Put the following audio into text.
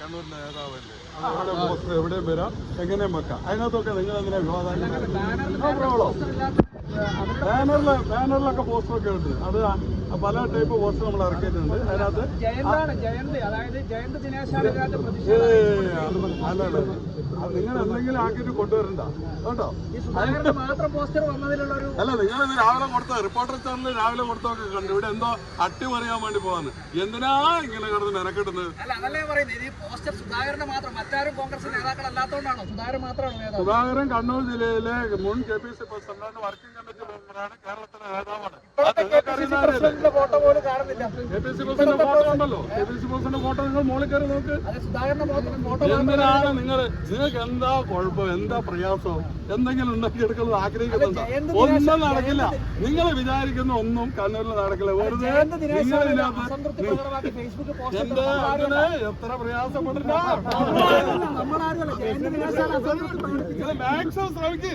കണ്ണൂരിന്റെ നേതാവല്ലേ? അത് എവിടെ പോസ്റ്റർ എവിടെയും വരാം. എങ്ങനെയും വെക്കാം. അതിനകത്തൊക്കെ നിങ്ങൾ എങ്ങനെ വിവാദം ബാനറിൽ ബാനറിലൊക്കെ പോസ്റ്ററൊക്കെ ഉണ്ട്. അത് പല ടൈപ്പ് പോസ്റ്റർ നമ്മൾ ഇറക്കിയിട്ടുണ്ട്. അതിനകത്ത് അല്ല നിങ്ങൾ എന്തെങ്കിലും ആക്കിയിട്ട് കൊണ്ടുവരണ്ട. കേട്ടോ? അല്ല നിങ്ങൾ ഇത് രാവിലെ കൊടുത്ത റിപ്പോർട്ടർ ചാനലിൽ രാവിലെ കൊടുത്തൊക്കെ കണ്ടു. ഇവിടെ എന്തോ അട്ടിമറിയാൻ വേണ്ടി പോവാന്ന്. എന്തിനാ ഇങ്ങനെ കിടന്ന് മെനക്കെട്ടുന്നത് സുധാകരൻ കണ്ണൂർ ജില്ലയിലെ മുൻ കെ പി സി പ്രസിഡന്റാണ് വർക്കിംഗ് കമ്മിറ്റി മെമ്പറാണ് കേരളത്തിലെ നേതാവാണ്? പ്രസിഡന്റിന്റെ ഫോട്ടോ പോലും കാണുന്നില്ല. K P C president photo ഉണ്ടല്ലോ. K P C president photo നിങ്ങൾ മോളിൽ കയറി നോക്ക്. എന്തിനാണ് നിങ്ങൾ നിങ്ങൾക്ക് എന്താ കുഴപ്പം? എന്താ പ്രയാസം? എന്തെങ്കിലും ഉണ്ടാക്കി എടുക്കുന്നത് ആഗ്രഹിക്കുന്നുണ്ടോ ഒന്നും നടക്കില്ല. നിങ്ങൾ വിചാരിക്കുന്ന ഒന്നും കണ്ണൂരിൽ നടക്കില്ല. വെറുതെ എന്റെ അതിന് എത്ര നിങ്ങൾ മാക്സിമം ശ്രമിക്ക്.